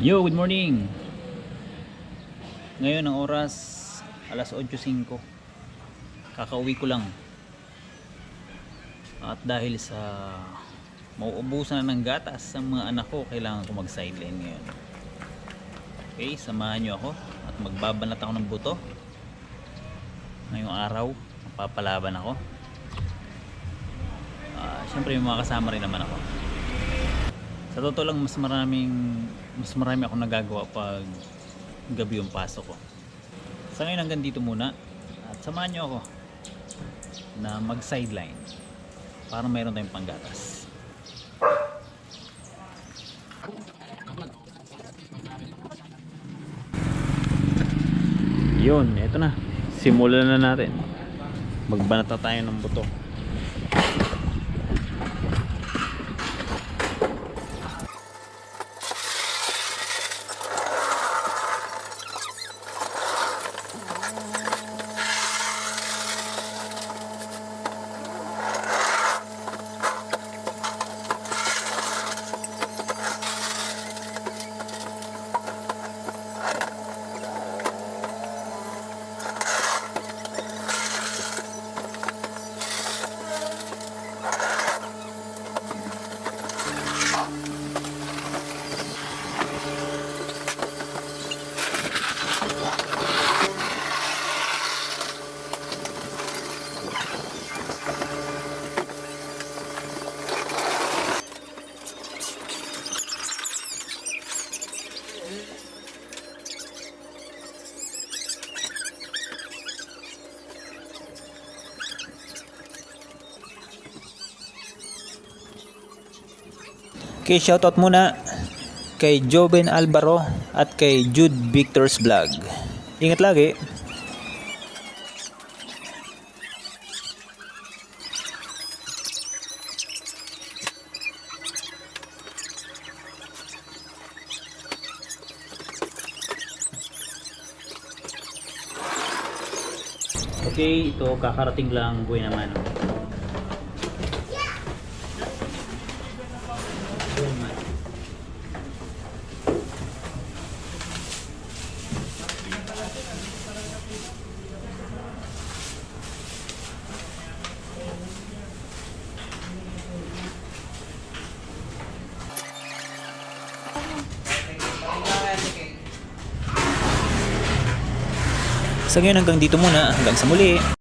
Yo, good morning. Ngayon ang oras alas 8:05. Kakauwi ko lang. At dahil sa mauubusan na ng gatas sa mga anak ko, kailangan ko mag-sideline ngayon. Okay, samahan nyo ako at magbabanat ako ng buto. Ngayong araw, papalaban ako. Ah, Siyempre may mga kasama rin naman ako. Sa totoo lang mas maraming mas marami ako nagagawa pag gabi yung pasok ko. Sa ngayon hanggang dito muna at samahan niyo ako na mag sideline para mayroon tayong panggatas. Yun, eto na. Simulan na natin. Magbanata tayo ng buto. Okay, shoutout muna kay Joven Alvaro at kay Jude Victor's Vlog. Ingat lagi. Okay, ito kakarating lang buhay naman. Sa ngayon hanggang dito muna, hanggang sa muli.